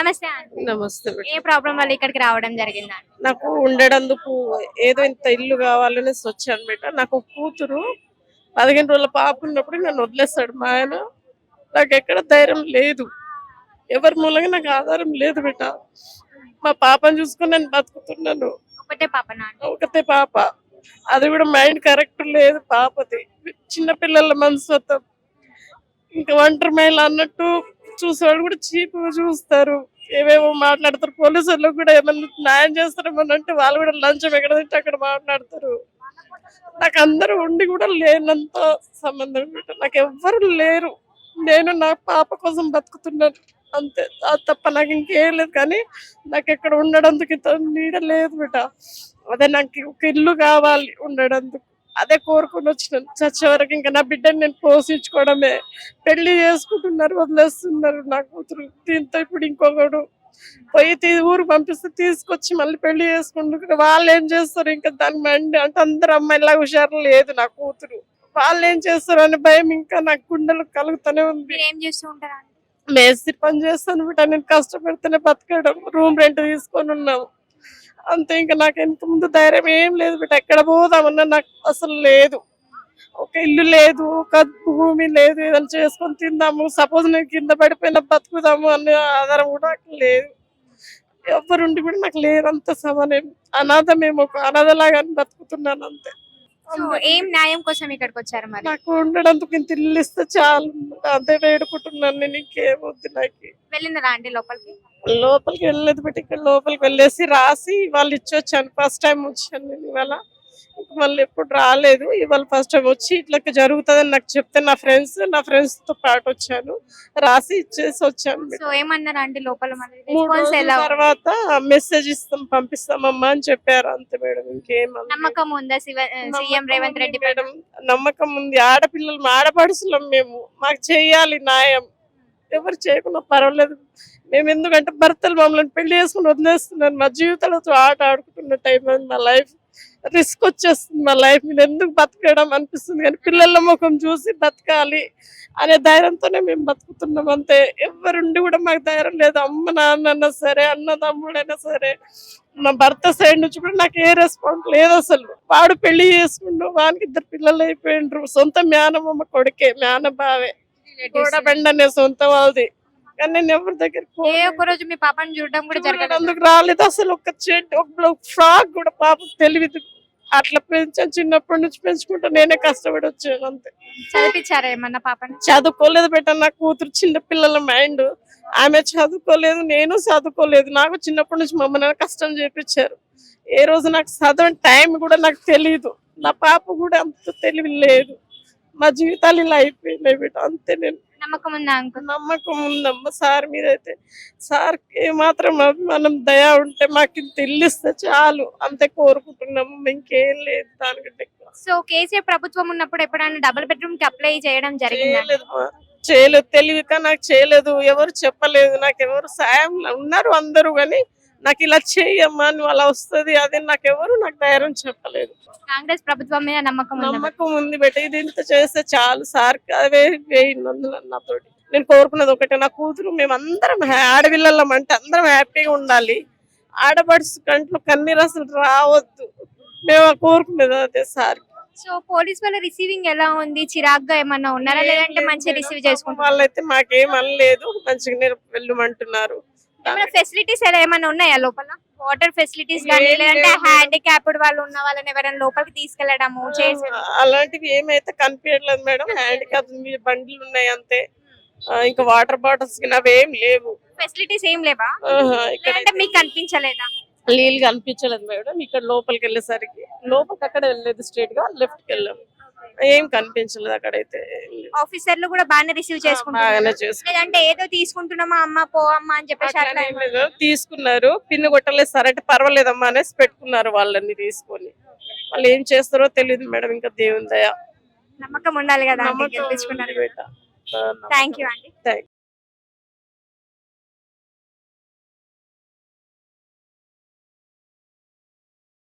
నమస్తే నమస్తే. ఏ ప్రాబ్లం వల్ల ఇక్కడికి రావడం జరిగింది? నాకు ఉండేటందుకు ఏదో ఇంత ఇల్లు కావాలని వచ్చాను బేట నాకు కూతురు పదిహేను రోజుల పాప ఉన్నప్పుడు నన్ను వదిలేస్తాడు మా ఆయన. నాకు ఎక్కడ ధైర్యం లేదు. ఎవరి మూలంగా నాకు ఆధారం లేదు బిడ్డ. మా పాపను చూసుకొని నేను బతుకుతున్నాను. ఒకటే పాపనా ఆంటీ ఒకతే పాప. అది కూడా మైండ్ కరెక్ట్ లేదు పాపది. చిన్న పిల్లల మనస్తత్వం ఇంకా ఒంటరి మహిళ అన్నట్టు చూసేవాళ్ళు కూడా చీపుగా చూస్తారు. ఏవేవో మాట్లాడతారు పోలీసులు కూడా ఏమన్నా న్యాయం చేస్తారేమని అంటే వాళ్ళు కూడా లంచం ఎక్కడ తింటే అక్కడ మాట్లాడతారు. నాకు అందరూ ఉండి కూడా లేనంత సంబంధం కూడా నాకు ఎవ్వరు లేరు. నేను నా పాప కోసం బతుకుతున్నాను. అంతే అది తప్ప నాకు ఇంకేం లేదు. కానీ నాకు ఎక్కడ ఉండడానికి ఇంత నీడ లేదు బిడ్డ. అదే నాకు ఒక ఇల్లు కావాలి ఉండడానికి అదే కోరుకొని వచ్చినాను చచ్చే వరకు ఇంకా నా బిడ్డని నేను పోషించుకోవడమే. పెళ్ళి చేసుకుంటున్నారు వదిలేస్తున్నారు నా కూతురు. దీంతో ఇప్పుడు ఇంకొకడు పోయి ఊరు పంపిస్తే తీసుకొచ్చి మళ్ళీ పెళ్ళి చేసుకుంటున్నారు. వాళ్ళు ఏం చేస్తారు? ఇంకా దాని మండి అంటే అందరు అమ్మాయిలా హుషారు లేదు నా కూతురు. వాళ్ళు ఏం చేస్తారు అనే భయం ఇంకా నాకు గుండెలు కలుగుతూనే ఉంది. ఏం చేస్తూ ఉంటారు మేస్త్రి పని చేస్తాను బిడ్డ నేను కష్టపెడితేనే బతకడం. రూమ్ రెంట్ తీసుకొని ఉన్నాము అంతే ఇంకా నాకు ఎంత ముందు ధైర్యం ఏం లేదు బిడ్డ. ఎక్కడ పోదామన్నా నాకు అసలు లేదు. ఒక ఇల్లు లేదు ఒక భూమి లేదు ఏదైనా చేసుకొని తిందాము. సపోజ్ నేను కింద పడిపోయినా బతుకుదాము అనే ఆధారం కూడా నాకు లేదు. ఎవరుండి కూడా నాకు లేదంత అంత సమానం అనాథ మేము ఒక అనాథలాగా బతుకుతున్నాను అంతే. సో ఏం న్యాయం కోసం ఇక్కడికి వచ్చారు మరి? నాకు ఉండడానికి ఇంత ఇల్లు ఇస్తే చాలు. అదే వేడుకుంటున్నాను నేను ఇంకేమొద్దు నాకు. వెళ్ళిందా ఆంటీ లోపలికి? లోపలికి వెళ్ళలేదు బట్ ఇక్కడ లోపలికి వెళ్ళేసి రాసి వాళ్ళు ఇచ్చి వచ్చాను ఫస్ట్ టైం వచ్చాను నేను ఇవాళ. మళ్ళీ ఎప్పుడు రాలేదు. ఇవాళ ఫస్ట్ టైం వచ్చి ఇట్లా జరుగుతుందని నాకు చెప్తే నా ఫ్రెండ్స్ నా ఫ్రెండ్స్తో పాటు వచ్చాను. రాసి ఇచ్చేసి వచ్చాను? తర్వాత మెసేజ్ ఇస్తాం పంపిస్తామమ్మా అని చెప్పారు. అంతే మేడం ఇంకేం. నమ్మకం ఉందా సీఎం రేవంత్ రెడ్డి మేడం నమ్మకం ఉంది. ఆడపిల్లలు ఆడపడుసులం మేము. మాకు చేయాలి న్యాయం. ఎవరు చేయకుండా పర్వాలేదు. మేము ఎందుకంటే భర్తలు మమ్మల్ని పెళ్ళి చేసుకుని వదిలేస్తున్నాను మా జీవితాలతో ఆట ఆడుకుంటున్న టైం మా లైఫ్ రిస్క్ వచ్చేస్తుంది మా లైఫ్ మీద. ఎందుకు బతకడం అనిపిస్తుంది? కానీ పిల్లల ముఖం చూసి బతకాలి అనే ధైర్యంతోనే మేము బతుకుతున్నాం అంతే. ఎవరుండి కూడా మాకు ధైర్యం లేదు. అమ్మ నాన్న సరే అన్న తమ్ముడైనా సరే నా భర్త సైడ్ నుంచి కూడా నాకు ఏ రెస్పాన్స్ లేదు అసలు. వాడు పెళ్ళి చేసుకుండు వానికి ఇద్దరు పిల్లలు అయిపోయిండ్రు. సొంత మేనమ్మ కొడుకే మేన బావే గోడబండ అనే సొంత వాళ్ళది. కానీ నేను ఎవరి దగ్గరికి ఏ ఒక్క రోజు మీ పాపని చూడడం కూడా జరగదు అందుకు రాలేదు? అసలు ఒక చెట్టు ఒక ఫ్రాక్ కూడా పాప తెలియదు అట్లా పెంచాను చిన్నప్పటి నుంచి పెంచుకుంటా నేనే కష్టపడి వచ్చాను అంతే. చదివించారా ఏమన్నా పాపని? చదువుకోలేదు బెట్ట నా కూతురు చిన్న పిల్లల మైండ్. ఆమె చదువుకోలేదు నేను చదువుకోలేదు. నాకు చిన్నప్పటి నుంచి మమ్మల్ని కష్టం చేపించారు. ఏ రోజు నాకు చదవని టైం కూడా నాకు తెలియదు నా పాప కూడా అంత తెలివి లేదు. మా జీవితాలు ఇలా అయిపోయినాయి బిడ్డ అంతే నేను నమ్మకం ఉందా అంకుల్? నమ్మకం ఉందమ్మ. సార్ మీద అయితే సార్ ఏమాత్రం మనం దయ ఉంటే మాకు ఇంత ఇల్లు ఇస్తే చాలు. అంతే కోరుకుంటున్నాము ఇంకేం లేదు దానికంటే. సో కేసీఆర్ ప్రభుత్వం ఉన్నప్పుడు ఎప్పుడైనా డబుల్ బెడ్రూమ్కి అప్లై చేయడం జరిగిందా? చేయలేదు తెలివిక నాకు చేయలేదు. ఎవరు చెప్పలేదు నాకు ఎవరు సాయం ఉన్నారు అందరూ కానీ నాకు ఇలా చేయమ్మా నువ్వు అలా వస్తుంది అది నాకు ఎవరు నాకు ధైర్యం చెప్పలేదు. కాంగ్రెస్ ప్రభుత్వం మీద నమ్మకం నమ్మకం ఉంది బెట ఇది ఇంత చేస్తే చాలు సార్ అవే వేయండి అందులో నాతోటి నేను కోరుకున్నది ఒకటే నా కూతురు మేము అందరం హ్యా- ఆడపిల్లలం అంటే అందరం హ్యాపీగా ఉండాలి. ఆడపడుచు కంట్లో కన్నీరు అసలు రావద్దు. మేము కోరుకునేది అదే సార్. సో పోలీస్ వాళ్ళ రిసీవింగ్ ఎలా ఉంది? చిరాగ్గా ఏమన్నా ఉన్నారా? లేదంటే మంచిగా రిసీవ్ చేసుకుంటారా వాళ్ళైతే మాకేం అనలేదు. మంచిగానే వెళ్ళమంటున్నారు. ఏమైనా ఫెసిలిటీస్ ఏమైనా ఉన్నాయా లోపల? వాటర్ ఫెసిలిటీస్ కానీ లేదంటే. హ్యాండిక్యాప్డ్ వాళ్ళు ఉన్న వాళ్ళని ఎవరైనా లోపలికి తీసుకెళ్ళడము అలాంటివి ఏమైతే కనిపించట్లేదు మేడం. హ్యాండిక్యాప్ బండ్లు ఉన్నాయి అంతే. ఇంకా వాటర్ బాటిల్స్ అవి ఏం లేవు. ఫెసిలిటీస్ ఏం లేవా? ఇక్కడ మీకు కనిపించలేదా? నీళ్ళు కనిపించలేదు మేడం. ఇక్కడ లోపలికి వెళ్ళేసరికి లోపలికి అక్కడ వెళ్ళలేదు స్ట్రేట్గా లెఫ్ట్కి వెళ్ళాం. ఏం కనిపించలేదు అక్కడైతే. ఆఫీసర్లు కూడా బాగానే రిసీవ్ చేసుకున్నారు లేదంటే ఏదో తీసుకుంటున్నామా అమ్మ పో అమ్మ అని చెప్పేసి. తీసుకున్నారు. పిన్ను కొట్టలేదు. సార్ పర్వాలేదమ్మా అనేసి పెట్టుకున్నారు వాళ్ళని తీసుకొని. వాళ్ళు ఏం చేస్తారో తెలియదు మేడం. ఇంకా దేవుని దయ. నమ్మకం ఉండాలి కదా. థ్యాంక్ యూ అండి. You.